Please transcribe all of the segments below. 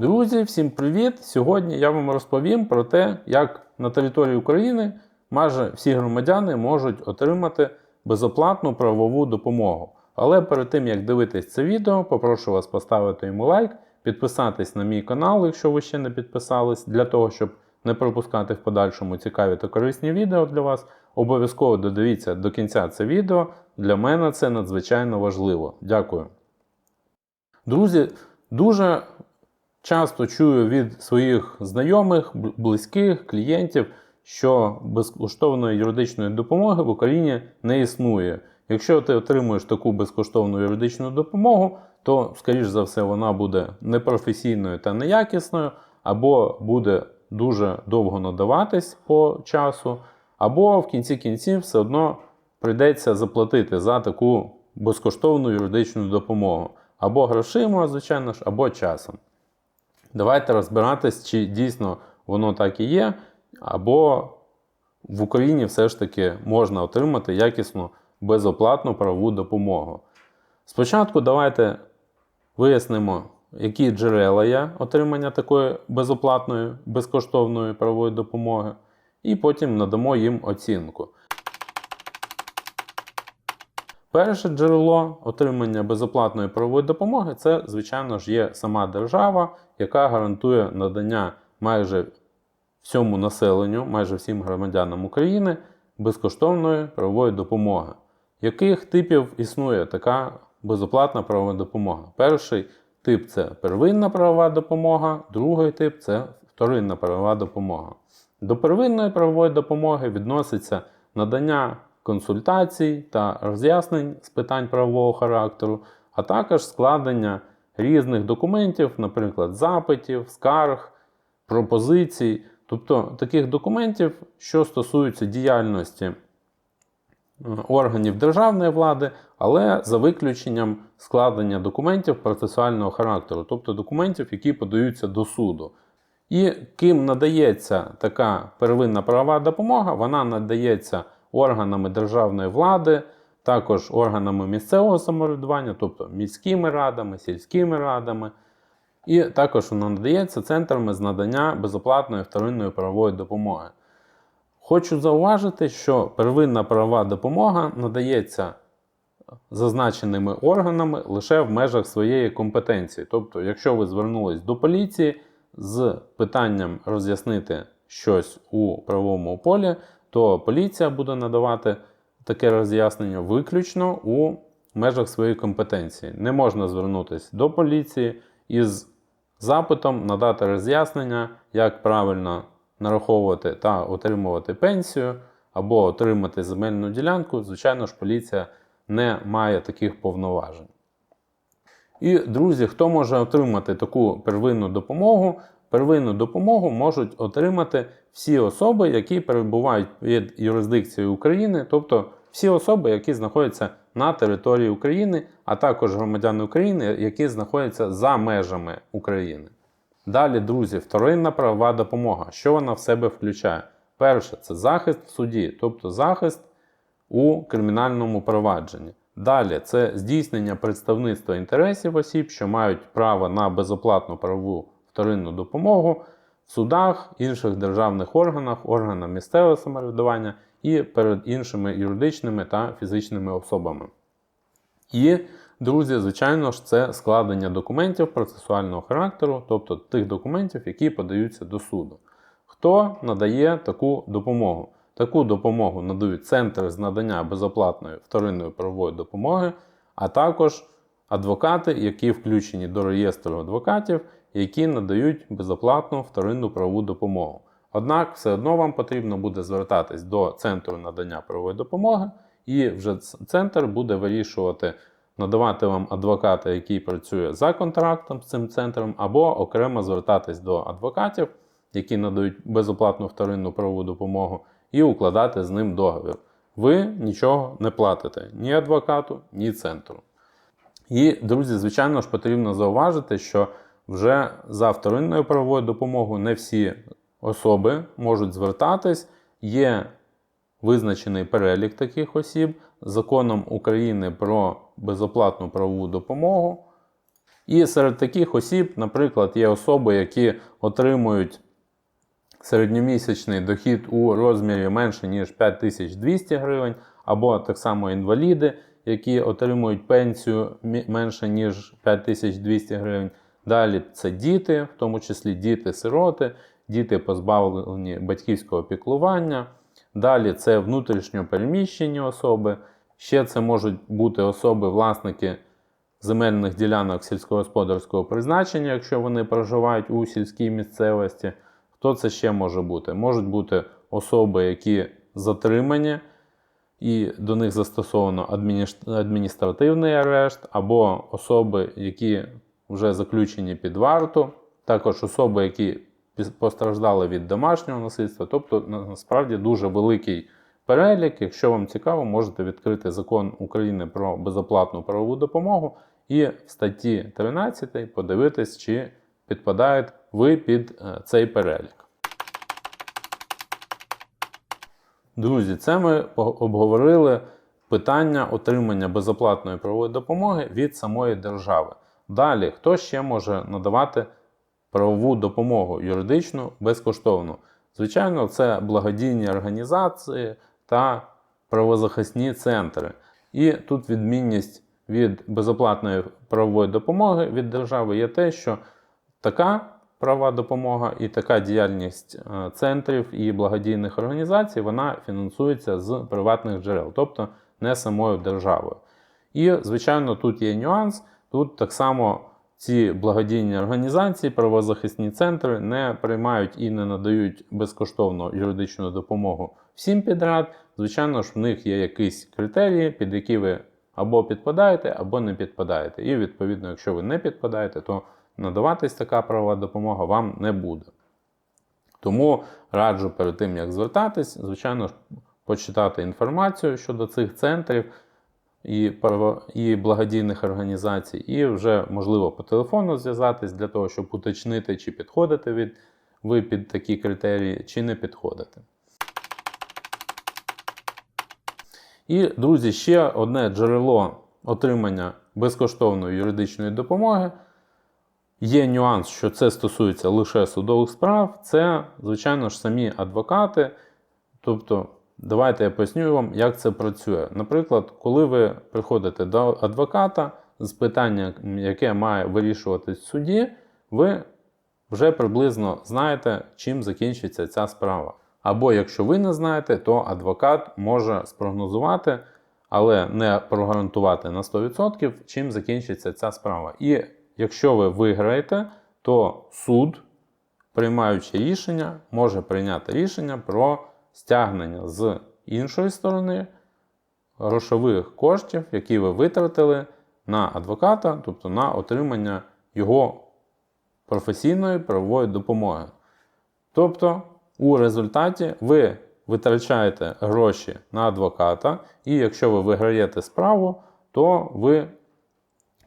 Друзі, всім привіт! Сьогодні я вам розповім про те, як на території України майже всі громадяни можуть отримати безоплатну правову допомогу. Але перед тим як дивитись це відео, попрошу вас поставити йому лайк, підписатись на мій канал, якщо ви ще не підписались, для того, щоб не пропускати в подальшому цікаві та корисні відео для вас. Обов'язково додивіться до кінця це відео. Для мене це надзвичайно важливо. Дякую. Друзі, дуже часто чую від своїх знайомих, близьких, клієнтів, що безкоштовної юридичної допомоги в Україні не існує. Якщо ти отримуєш таку безкоштовну юридичну допомогу, то, скоріш за все, вона буде непрофесійною та неякісною, або буде дуже довго надаватись по часу, або в кінці кінців все одно прийдеться заплатити за таку безкоштовну юридичну допомогу. Або грошима, звичайно ж, або часом. Давайте розбиратись, чи дійсно воно так і є, або в Україні все ж таки можна отримати якісну безоплатну правову допомогу. Спочатку давайте вияснимо, які джерела є отримання такої безоплатної, безкоштовної правової допомоги, і потім надамо їм оцінку. Перше джерело отримання безоплатної правової допомоги це, звичайно ж, є сама держава, яка гарантує надання майже всьому населенню, майже всім громадянам України безкоштовної правової допомоги. Яких типів існує така безоплатна правова допомога? Перший тип це первинна правова допомога, другий тип це вторинна правова допомога. До первинної правової допомоги відноситься надання консультацій та роз'яснень з питань правового характеру, а також складення різних документів, наприклад, запитів, скарг, пропозицій, тобто таких документів, що стосуються діяльності е, органів державної влади, але за виключенням складення документів процесуального характеру, тобто документів, які подаються до суду. І ким надається така первинна правова допомога, вона надається органами державної влади, також органами місцевого самоврядування, тобто міськими радами, сільськими радами. І також вона надається центрами з надання безоплатної вторинної правової допомоги. Хочу зауважити, що первинна правова допомога надається зазначеними органами лише в межах своєї компетенції. Тобто, якщо ви звернулись до поліції з питанням роз'яснити щось у правовому полі, то поліція буде надавати таке роз'яснення виключно у межах своєї компетенції. Не можна звернутися до поліції із запитом надати роз'яснення, як правильно нараховувати та отримувати пенсію або отримати земельну ділянку. Звичайно ж, поліція не має таких повноважень. І, друзі, хто може отримати таку первинну допомогу? Первинну допомогу можуть отримати всі особи, які перебувають під юрисдикцією України, тобто всі особи, які знаходяться на території України, а також громадяни України, які знаходяться за межами України. Далі, друзі, вторинна правова допомога. Що вона в себе включає? Перше, це захист в суді, тобто захист у кримінальному провадженні. Далі це здійснення представництва інтересів осіб, що мають право на безоплатну правову вторинну допомогу в судах, інших державних органах, органах місцевого самоврядування і перед іншими юридичними та фізичними особами. І, друзі, звичайно ж, це складення документів процесуального характеру, тобто тих документів, які подаються до суду. Хто надає таку допомогу? Таку допомогу надають центри з надання безоплатної вторинної правової допомоги, а також адвокати, які включені до реєстру адвокатів, які надають безоплатну вторинну правову допомогу. Однак все одно вам потрібно буде звертатись до центру надання правової допомоги, і вже центр буде вирішувати, надавати вам адвоката, який працює за контрактом з цим центром, або окремо звертатись до адвокатів, які надають безоплатну вторинну правову допомогу, і укладати з ним договір. Ви нічого не платите ні адвокату, ні центру. І, друзі, звичайно ж, потрібно зауважити, що вже за вторинною правовою допомогою не всі особи можуть звертатись. Є визначений перелік таких осіб законом України про безоплатну правову допомогу. І серед таких осіб, наприклад, є особи, які отримують середньомісячний дохід у розмірі менше ніж 5200 гривень, або так само інваліди, які отримують пенсію менше ніж 5200 гривень. Далі це діти, в тому числі діти-сироти, діти позбавлені батьківського піклування. Далі це внутрішньо переміщені особи. Ще це можуть бути особи, власники земельних ділянок сільськогосподарського призначення, якщо вони проживають у сільській місцевості. Хто це ще може бути? Можуть бути особи, які затримані, і до них застосовано адміністративний арешт, або особи, які вже заключені під варту, також особи, які постраждали від домашнього насильства. Тобто, насправді дуже великий перелік. Якщо вам цікаво, можете відкрити закон України про безоплатну правову допомогу і в статті 13 подивитись, чи підпадаєте ви під е, цей перелік. Друзі, це ми обговорили питання отримання безоплатної правової допомоги від самої держави. Далі, хто ще може надавати правову допомогу юридичну безкоштовно? Звичайно, це благодійні організації та правозахисні центри. І тут відмінність від безоплатної правової допомоги від держави є те, що така права допомога і така діяльність е, центрів і благодійних організацій вона фінансується з приватних джерел, тобто не самою державою. І, звичайно, тут є нюанс. Тут так само ці благодійні організації, правозахисні центри не приймають і не надають безкоштовно юридичну допомогу всім підряд. Звичайно ж, в них є якісь критерії, під які ви або підпадаєте, або не підпадаєте. І відповідно, якщо ви не підпадаєте, то надаватись така правова допомога вам не буде. Тому раджу перед тим, як звертатись, звичайно ж, почитати інформацію щодо цих центрів і, і благодійних організацій, і вже можливо по телефону зв'язатись для того, щоб уточнити, чи підходите від, ви під такі критерії, чи не підходите. І, друзі, ще одне джерело отримання безкоштовної юридичної допомоги. Є нюанс, що це стосується лише судових справ. Це, звичайно ж, самі адвокати. Тобто, давайте я поясню вам, як це працює. Наприклад, коли ви приходите до адвоката з питанням, яке має вирішуватись в суді, ви вже приблизно знаєте, чим закінчиться ця справа. Або якщо ви не знаєте, то адвокат може спрогнозувати, але не прогарантувати на 100%, чим закінчиться ця справа. І якщо ви виграєте, то суд, приймаючи рішення, може прийняти рішення про стягнення з іншої сторони грошових коштів, які ви витратили на адвоката, тобто на отримання його професійної правової допомоги. Тобто, у результаті ви витрачаєте гроші на адвоката, і якщо ви виграєте справу, то ви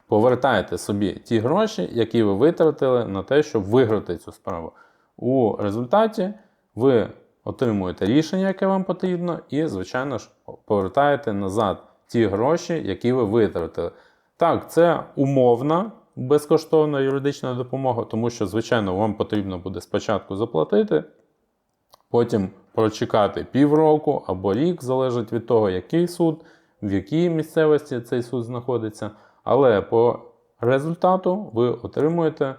повертаєте собі ті гроші, які ви витратили на те, щоб виграти цю справу. У результаті ви отримуєте рішення, яке вам потрібно, і, звичайно ж, повертаєте назад ті гроші, які ви витратили. Так, це умовна безкоштовна юридична допомога, тому що, звичайно, вам потрібно буде спочатку заплатити, потім прочекати півроку або рік, залежить від того, який суд, в якій місцевості цей суд знаходиться. Але по результату ви отримуєте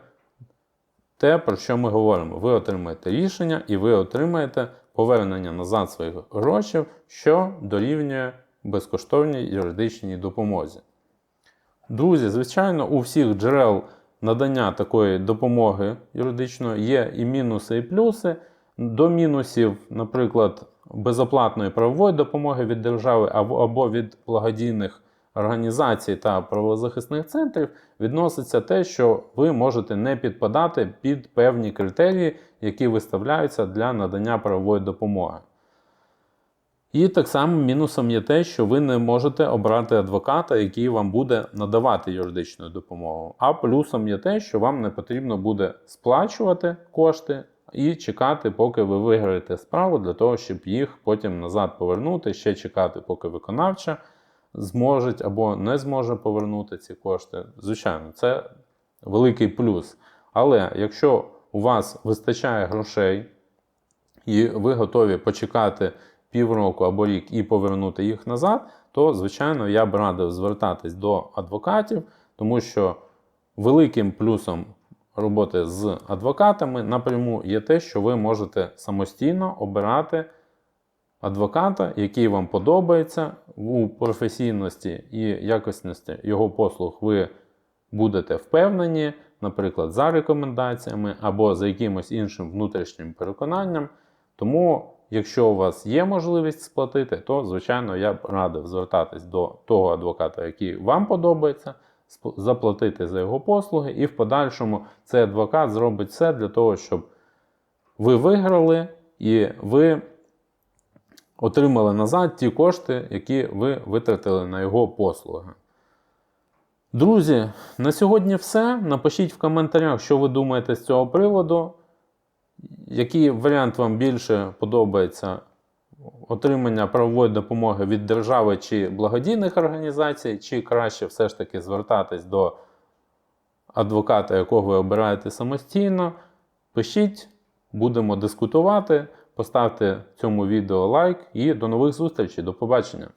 те, про що ми говоримо. Ви отримаєте рішення і ви отримаєте повернення назад своїх грошей, що дорівнює безкоштовній юридичній допомозі. Друзі, звичайно, у всіх джерел надання такої допомоги юридичної є і мінуси, і плюси. До мінусів, наприклад, безоплатної правової допомоги від держави або від благодійних організацій та правозахисних центрів відноситься те, що ви можете не підпадати під певні критерії, які виставляються для надання правової допомоги. І так само мінусом є те, що ви не можете обрати адвоката, який вам буде надавати юридичну допомогу. А плюсом є те, що вам не потрібно буде сплачувати кошти і чекати, поки ви виграєте справу, для того, щоб їх потім назад повернути, ще чекати, поки виконавча зможе або не зможе повернути ці кошти. Звичайно, це великий плюс. Але якщо у вас вистачає грошей, і ви готові почекати півроку або рік і повернути їх назад, то, звичайно, я б радив звертатись до адвокатів, тому що великим плюсом роботи з адвокатами напряму є те, що ви можете самостійно обирати адвоката, який вам подобається у професійності і якісності його послуг. Ви будете впевнені, наприклад, за рекомендаціями або за якимось іншим внутрішнім переконанням. Тому, якщо у вас є можливість сплатити, то, звичайно, я б радив звертатись до того адвоката, який вам подобається, заплатити за його послуги, і в подальшому цей адвокат зробить все для того, щоб ви виграли і ви отримали назад ті кошти, які ви витратили на його послуги. Друзі, на сьогодні все. Напишіть в коментарях, що ви думаєте з цього приводу. Який варіант вам більше подобається отримання правової допомоги від держави чи благодійних організацій, чи краще все ж таки звертатись до адвоката, якого ви обираєте самостійно? Пишіть, будемо дискутувати. Поставте цьому відео лайк і до нових зустрічей. До побачення!